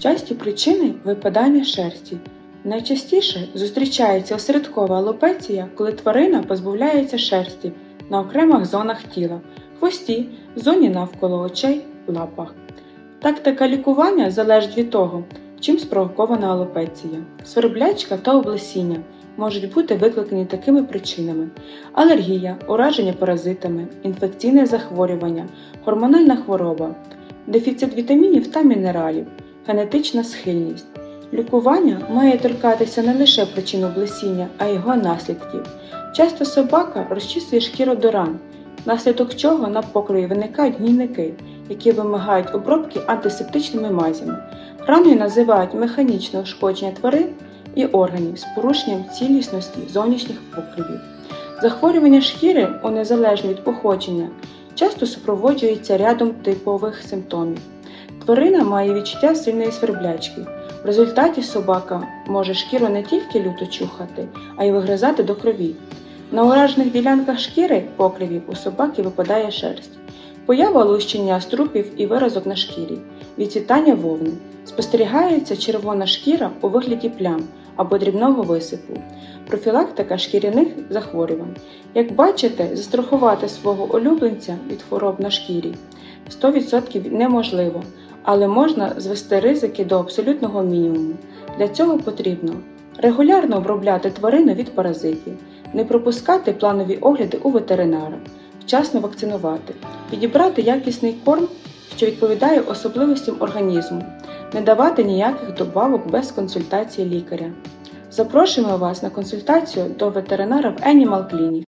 Часті причини випадання шерсті. Найчастіше зустрічається осередкова алопеція, коли тварина позбавляється шерсті на окремих зонах тіла, хвості, зоні навколо очей, лапах. Тактика лікування залежить від того, чим спровокована алопеція. Сверблячка та облесіння можуть бути викликані такими причинами: алергія, ураження паразитами, інфекційне захворювання, гормональна хвороба, дефіцит вітамінів та мінералів, генетична схильність. Лікування має торкатися не лише причин облесіння, а й його наслідків. Часто собака розчісує шкіру до ран, внаслідок чого на покрові виникають гнійники, які вимагають обробки антисептичними мазями. Раною називають механічне ушкодження тварин і органів з порушенням цілісності зовнішніх покривів. Захворювання шкіри, у незалежно від походження, часто супроводжується рядом типових симптомів. Тварина має відчуття сильної сверблячки. В результаті собака може шкіру не тільки люто чухати, а й вигризати до крові. На уражених ділянках шкіри покривів у собаки випадає шерсть. Поява лущення струпів і виразок на шкірі, відцвітання вовни. Спостерігається червона шкіра у вигляді плям або дрібного висипу. Профілактика шкіряних захворювань. Як бачите, застрахувати свого улюбленця від хвороб на шкірі 100% неможливо, але можна звести ризики до абсолютного мінімуму. Для цього потрібно регулярно обробляти тварину від паразитів, не пропускати планові огляди у ветеринара, вчасно вакцинувати, підібрати якісний корм, що відповідає особливостям організму, не давати ніяких добавок без консультації лікаря. Запрошуємо вас на консультацію до ветеринара в Animal Clinic.